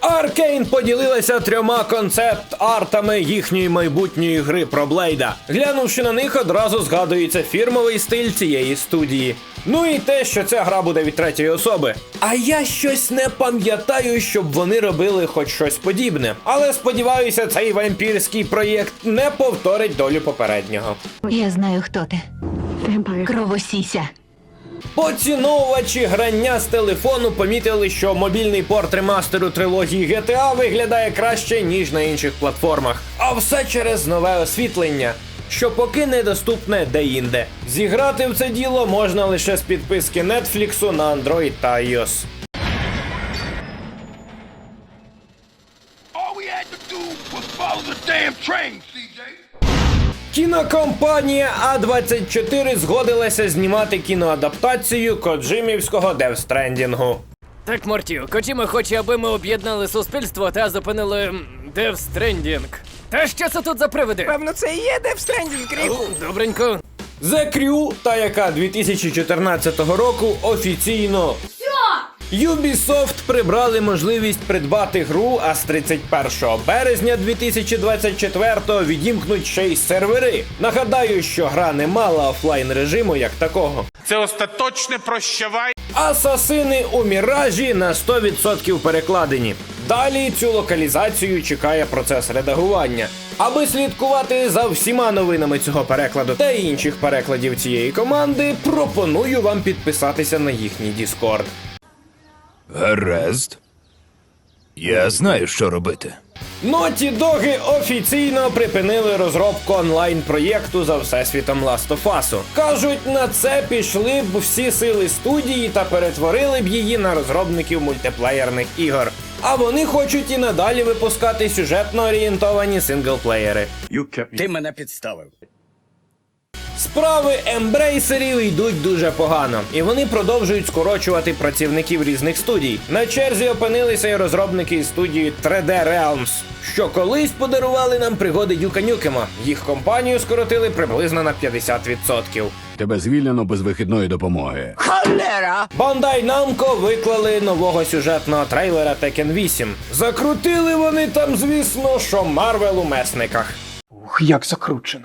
Аркейн поділилася трьома концепт-артами їхньої майбутньої гри про Блейда. Глянувши на них, одразу згадується фірмовий стиль цієї студії. Ну і те, що ця гра буде від третьої особи. А я щось не пам'ятаю, щоб вони робили хоч щось подібне. Але сподіваюся, цей вампірський проєкт не повторить долю попереднього. Я знаю, хто ти. Кровосіся. Поціновувачі грання з телефону помітили, що мобільний порт ремастеру трилогії GTA виглядає краще, ніж на інших платформах. А все через нове освітлення, що поки недоступне де-інде. Зіграти в це діло можна лише з підписки Netflix на Android та iOS. All we had to do was follow the damn train, CJ. Кінокомпанія А24 згодилася знімати кіноадаптацію коджимівського девстрендінгу. Так, Мортю, Коджіма хоче, аби ми об'єднали суспільство та зупинили Death Та що це тут за привиди? Певно, це і є Stranding, Кріку. Добренько. The Crew, та яка 2014 року офіційно Ubisoft прибрали можливість придбати гру, а з 31 березня 2024 відімкнуть ще й сервери. Нагадаю, що гра не мала офлайн режиму як такого. Це остаточне прощавай. Асасини у Міражі на 100% перекладені. Далі цю локалізацію чекає процес редагування. Аби слідкувати за всіма новинами цього перекладу та інших перекладів цієї команди, пропоную вам підписатися на їхній Discord. Гаразд. Я знаю, що робити. Ноті Доги офіційно припинили розробку онлайн-проєкту за всесвітом Last of Us. Кажуть, на це пішли б всі сили студії та перетворили б її на розробників мультиплеєрних ігор. А вони хочуть і надалі випускати сюжетно орієнтовані синглплеєри. Ти мене підставив. Справи ембрейсерів йдуть дуже погано, і вони продовжують скорочувати працівників різних студій. На черзі опинилися й розробники із студії 3D Realms, що колись подарували нам пригоди Дюка Нюкема. Їх компанію скоротили приблизно на 50%. Тебе звільнено без вихідної допомоги. Бандай Намко виклали нового сюжетного трейлера Tekken 8. Закрутили вони там, звісно, що Марвел у месниках. Ух, як закручено.